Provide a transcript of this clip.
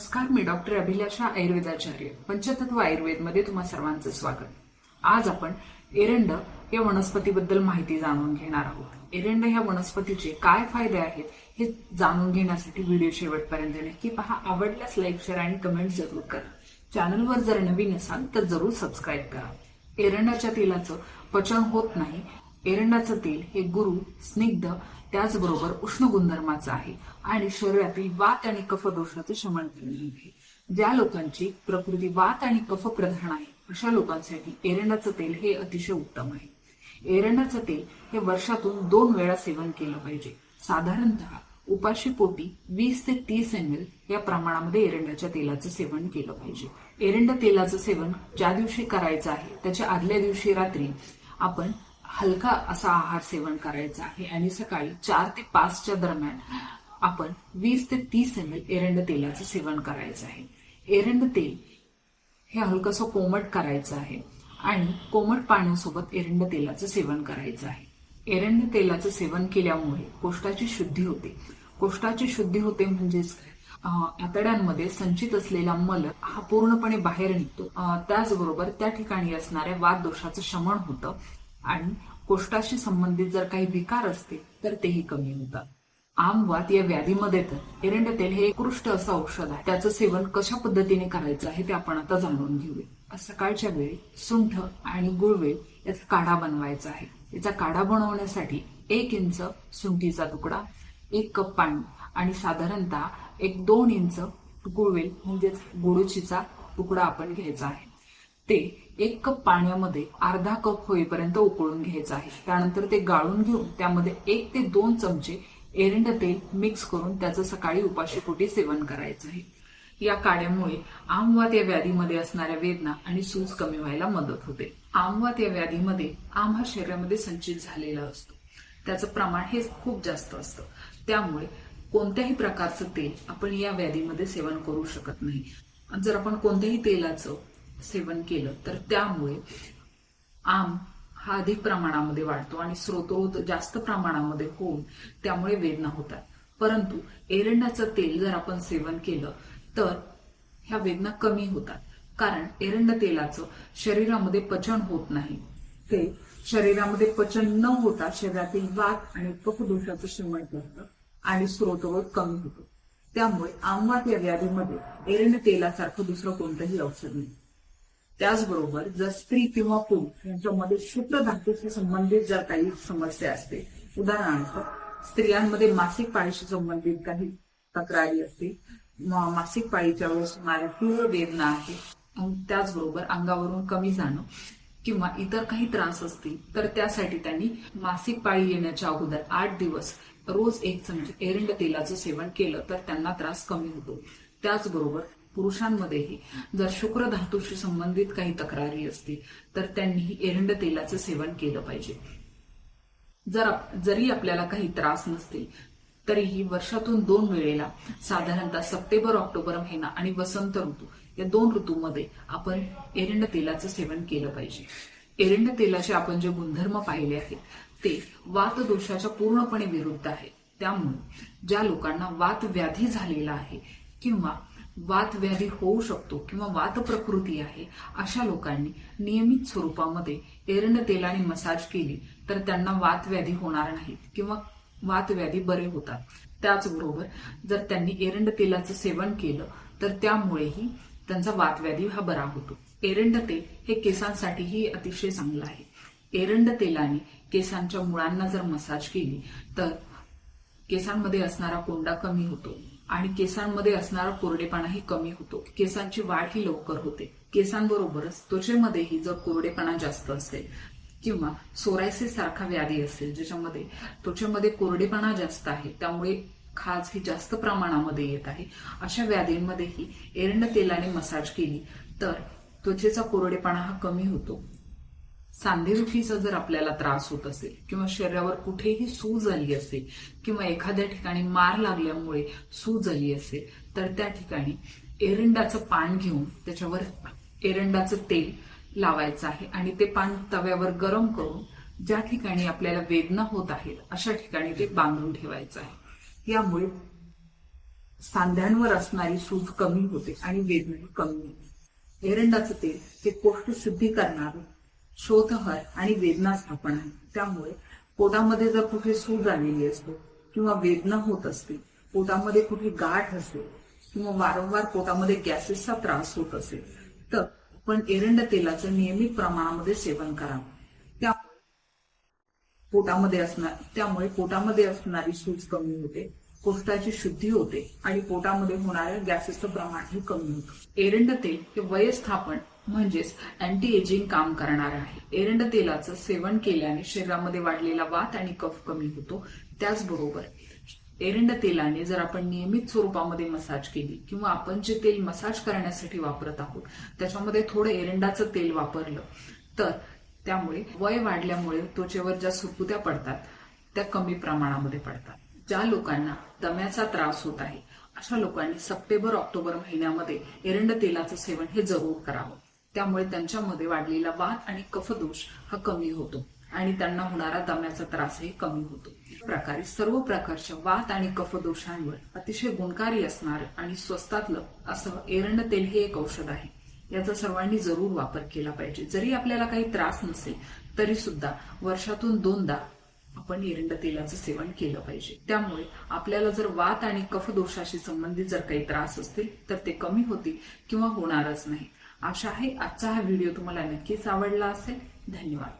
नमस्कार मी डॉक्टर अभिलाषा आयुर्वेदाचार्य पंचतत्व आयुर्वेदमध्ये तुम्हा सर्वांचं स्वागत. आज आपण एरंड या वनस्पतीबद्दल माहिती जाणून घेणार आहोत. एरंड या वनस्पतीचे काय फायदे आहेत हे जाणून घेण्यासाठी व्हिडिओ शेवटपर्यंत नक्की पहा. आवडल्यास लाईक शेअर आणि कमेंट जरूर करा. चॅनलवर जर नवीन असाल तर जरूर सबस्क्राईब करा. एरंडाच्या तेलाचं पचन होत नाही एरंडाचं तेल हे गुरु स्निग्ध त्याचबरोबर उष्ण गुणधर्माचं आहे. आणि शरीरातील वात आणि कफ दोषाचं शमन करणे आहे. ज्या लोकांची प्रकृती वात आणि कफ प्रधान आहे अशा लोकांसाठी एरंडाचं तेल हे अतिशय उत्तम आहे. एरंडाचं तेल हे वर्षातून दोन वेळा सेवन केलं पाहिजे. साधारणतः उपाशी पोटी वीस ते तीस एम एल या प्रमाणामध्ये एरंडाच्या तेलाचं सेवन केलं पाहिजे. एरंड तेलाचं सेवन ज्या दिवशी करायचं आहे त्याच्या आदल्या दिवशी रात्री आपण हलका असा आहार सेवन करायचा आहे. आणि सकाळी चार ते पाचच्या दरम्यान आपण वीस ते तीस एम एल एरंड तेलाचं सेवन करायचं आहे. एरंड तेल हे हलकसं कोमट करायचं आहे. आणि कोमट पाण्यासोबत एरंड तेलाचं सेवन करायचं आहे. एरंड तेलाचं सेवन केल्यामुळे कोष्टाची शुद्धी होते. कोष्टाची शुद्धी होते म्हणजेच आतड्यांमध्ये संचित असलेला मल हा पूर्णपणे बाहेर निघतो. त्याचबरोबर त्या ठिकाणी असणाऱ्या वाद दोषाचं शमन होतं. आणि कोष्टाशी संबंधित जर काही विकार असतील तर तेही कमी होतात. आमवात या व्याधीमध्ये तर एरंड तेल हे उत्कृष्ट असं औषध आहे. त्याचं सेवन कशा पद्धतीने करायचं आहे ते आपण आता जाणून घेऊया. सकाळच्या वेळी सुंठ आणि गुळवेल याचा काढा बनवायचा आहे. याचा काढा बनवण्यासाठी एक इंच सुंठीचा तुकडा एक कप पाणी आणि साधारणतः एक दोन इंच गुळवेल म्हणजेच गुळूचीचा तुकडा आपण घ्यायचा आहे. ते एक कप पाण्यामध्ये अर्धा कप होईपर्यंत उकळून घ्यायचं आहे. त्यानंतर ते गाळून घेऊन त्यामध्ये एक ते दोन चमचे एरंड तेल मिक्स करून त्याचं सकाळी उपाशीपोटी सेवन करायचं आहे. या काड्यामुळे आमवात या व्याधीमध्ये असणाऱ्या वेदना आणि सूज कमी व्हायला मदत होते. आमवात या व्याधीमध्ये आम हा शरीरामध्ये संचित झालेला असतो. त्याचं प्रमाण हे खूप जास्त असतं. त्यामुळे कोणत्याही प्रकारचं तेल आपण या व्याधीमध्ये सेवन करू शकत नाही. जर आपण कोणत्याही तेलाचं सेवन केलं तर त्यामुळे आम हा अधिक प्रमाणामध्ये वाढतो आणि स्रोतोत जास्त प्रमाणामध्ये होऊन त्यामुळे वेदना होतात. परंतु एरंडाचं तेल जर आपण सेवन केलं तर ह्या वेदना कमी होतात. कारण एरंड तेलाचं शरीरामध्ये पचन होत नाही. ते शरीरामध्ये पचन न होता शरीरातील वात आणि कफदोषाचं शिमण करतं आणि स्रोतरोध कमी होतो. त्यामुळे आमवात या व्याधीमध्ये एरंड तेलासारखं दुसरं कोणतंही औषध नाही. त्याचबरोबर जर स्त्री किंवा पुरुष यांच्यामध्ये शुक्र धातूशी संबंधित जर काही समस्या असते उदाहरणार्थ स्त्रियांमध्ये मासिक पाळीशी संबंधित काही तक्रारी असते मासिक पाळीच्या वेळेस होणाऱ्या तीव्र वेदना आहे त्याचबरोबर अंगावरून कमी जाणं किंवा इतर काही त्रास असतील तर त्यासाठी त्यांनी मासिक पाळी येण्याच्या अगोदर आठ दिवस रोज एक चमचे एरंड तेलाचं सेवन केलं तर त्यांना त्रास कमी होतो. त्याचबरोबर पुरुषांमध्येही जर शुक्र धातूशी संबंधित काही तक्रारी असतील तर त्यांनीही एरंड तेलाचं सेवन केलं पाहिजे. जर जरी आपल्याला काही त्रास नसतील तरीही वर्षातून दोन वेळेला साधारणतः सप्टेंबर ऑक्टोबर महिना आणि वसंत ऋतू या दोन ऋतूमध्ये आपण एरंड तेलाचं सेवन केलं पाहिजे. एरंड तेलाचे आपण जे गुणधर्म पाहिले आहेत ते वात दोषाच्या पूर्णपणे विरुद्ध आहे. त्यामुळे ज्या लोकांना वात व्याधी झालेला आहे किंवा वात व्याधी होऊ शकतो किंवा वात प्रकृती आहे अशा लोकांनी नियमित स्वरूपामध्ये एरंड तेलाने मसाज केली तर त्यांना वात व्याधी होणार नाहीत किंवा वात व्याधी बरे होतात. त्याचबरोबर जर त्यांनी एरंड तेलाचं सेवन केलं तर त्यामुळेही त्यांचा वातव्याधी हा बरा होतो. एरंड तेल हे केसांसाठीही अतिशय चांगलं आहे. एरंड तेलाने केसांच्या मुळांना जर मसाज केली तर केसांमध्ये असणारा कोंडा कमी होतो. आणि केसांमध्ये असणारा कोरडेपणाही कमी होतो. केसांची वाढ ही लवकर होते. केसांबरोबरच त्वचेमध्येही जर कोरडेपणा जास्त असेल किंवा सोरायसिस सारखा व्याधी असेल ज्याच्यामध्ये त्वचेमध्ये कोरडेपणा जास्त आहे त्यामुळे खाज ही जास्त प्रमाणामध्ये येत आहे अशा व्याधींमध्येही एरंड तेलाने मसाज केली तर त्वचेचा कोरडेपणा हा कमी होतो. सांधेदुखीचा जर आपल्याला त्रास होत असेल किंवा शरीरावर कुठेही सूज आली असेल किंवा एखाद्या ठिकाणी मार लागल्यामुळे सूज आली असेल तर त्या ठिकाणी एरंडाचं पान घेऊन त्याच्यावर एरंडाचं तेल लावायचं आहे आणि ते पान तव्यावर गरम करून ज्या ठिकाणी आपल्याला वेदना होत आहेत अशा ठिकाणी ते बांधून ठेवायचं आहे. यामुळे सांध्यांवर असणारी सूज कमी होते आणि वेदना कमी होते. एरंडाचं तेल हे कोष्ठ शुद्धी करणारं शोधहर आणि वेदना स्थापन आहे त्यामुळे पोटामध्ये जर कुठे सूज आलेली असते किंवा वेदना होत असते पोटामध्ये कुठे गाठ असेल किंवा वारंवार पोटामध्ये गॅसेसचा त्रास होत असेल तर आपण एरंड तेलाचं नियमित प्रमाणामध्ये सेवन करावं. त्या पोटामध्ये असणार त्यामुळे पोटामध्ये असणारी सूज कमी होते कोष्टाची शुद्धी होते आणि पोटामध्ये होणाऱ्या गॅसेसचं प्रमाणही कमी होतं. एरंड तेल हे वयस्थापन म्हणजेच अँटी एजिंग काम करणार आहे. एरंड तेलाचं सेवन केल्याने शरीरामध्ये वाढलेला वात आणि कफ कमी होतो. त्याचबरोबर एरंड तेलाने जर आपण नियमित स्वरूपामध्ये मसाज केली किंवा आपण जे तेल मसाज करण्यासाठी वापरत आहोत त्याच्यामध्ये थोडं एरंडाचं तेल वापरलं तर त्यामुळे वय वाढल्यामुळे त्वचेवर ज्या सुरकुत्या पडतात त्या कमी प्रमाणामध्ये पडतात. ज्या लोकांना दम्याचा त्रास होत आहे अशा लोकांनी सप्टेंबर ऑक्टोबर महिन्यामध्ये एरंड तेलाचं सेवन हे जरूर करावं. त्यामुळे त्यांच्यामध्ये वाढलेला वात आणि कफदोष हा कमी होतो. आणि त्यांना होणारा दम्याचा त्रासही कमी होतो. प्रकारे सर्व प्रकारच्या वात आणि कफदोषांवर अतिशय गुणकारी असणार आणि स्वस्तातलं असं एरंड तेल हे एक औषध आहे. याचा सर्वांनी जरूर वापर केला पाहिजे. जरी आपल्याला काही त्रास नसेल तरी सुद्धा वर्षातून दोनदा आपण एरंड तेलाचं सेवन केलं पाहिजे. त्यामुळे आपल्याला जर वात आणि कफदोषाशी संबंधित जर काही त्रास असतील तर ते कमी होतील किंवा होणारच नाही. आशा आहे आजचा हा व्हिडिओ तुम्हाला नक्कीच आवडला असेल. धन्यवाद.